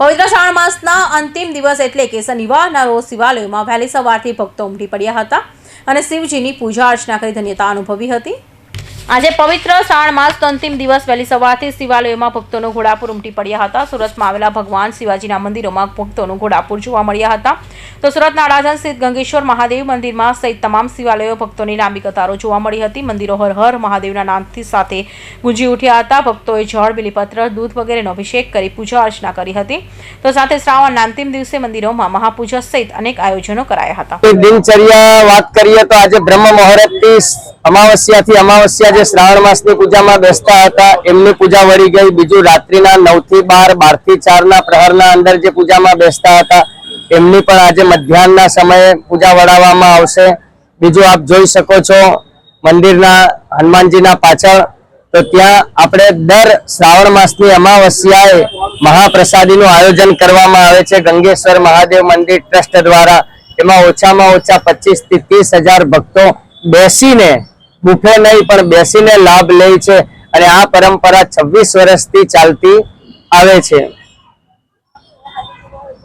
પવિત્ર શ્રાવણ માસના અંતિમ દિવસ એટલે કે શનિવારના રોજ શિવાલયોમાં વહેલી સવારથી ભક્તો ઉમટી પડ્યા હતા અને શિવજીની પૂજા અર્ચના કરી ધન્યતા અનુભવી હતી. આજે પવિત્ર શ્રાવણ માસનો અંતિમ દિવસ વહેલી સવારથી શિવાલયોમાં ભક્તોનો ઘોડાપુર ઉમટી પડ્યા હતા. સુરતમાં આવેલા ભગવાન શિવાજીના મંદિરોમાં ભક્તોનું ઘોડાપુર જોવા મળ્યા હતા. તો સુરતના અડાજણ સ્થિત ગંગેશ્વર મહાદેવ મંદિરમાં સહિત તમામ શિવાલયો ભક્તોની લાંબી કતારો જોવા મળી હતી. મંદિરો હર હર મહાદેવના નામથી સાથે ગુંજી ઉઠ્યા હતા. ભક્તોએ જળ, બિલીપત્ર, દૂધ વગેરેનો અભિષેક કરી પૂજા અર્ચના કરી હતી. તો સાથે શ્રાવણના અંતિમ દિવસે મંદિરોમાં મહાપૂજા સહિત અનેક આયોજનો કરાયા હતા. દિનચર્યા વાત કરીએ તો આજે બ્રહ્મ મુહૂર્તથી અમાવસ્યાથી અમાવસ્યા જે શ્રાવણ માસની પૂજામાં બેસતા હતા, એમની પૂજા વળી ગઈ. બીજું રાત્રિના નવથી બાર બારથી ચાર ના પ્રહરના અંદર જે પૂજામાં બેસતા હતા એમની પણ આજે મધ્યાહનના સમયે પૂજા વડાવવામાં આવશે. બીજું આપ જોઈ શકો છો, મંદિરના હનુમાનજીના પાછળ. તો ત્યાં આપણે દર શ્રાવણ માસની અમાવસ્યાએ મહાપ્રસાદીનું આયોજન કરવામાં આવે છે. ગંગેશ્વર મહાદેવ મંદિર ટ્રસ્ટ દ્વારા એમાં ઓછામાં ઓછા પચીસથી ત્રીસ હજાર ભક્તો બેસીને, બુફે નહીં, પણ બેસીને લાભ લે છે. અને આ પરંપરા છવ્વીસ વર્ષથી ચાલતી આવે છે.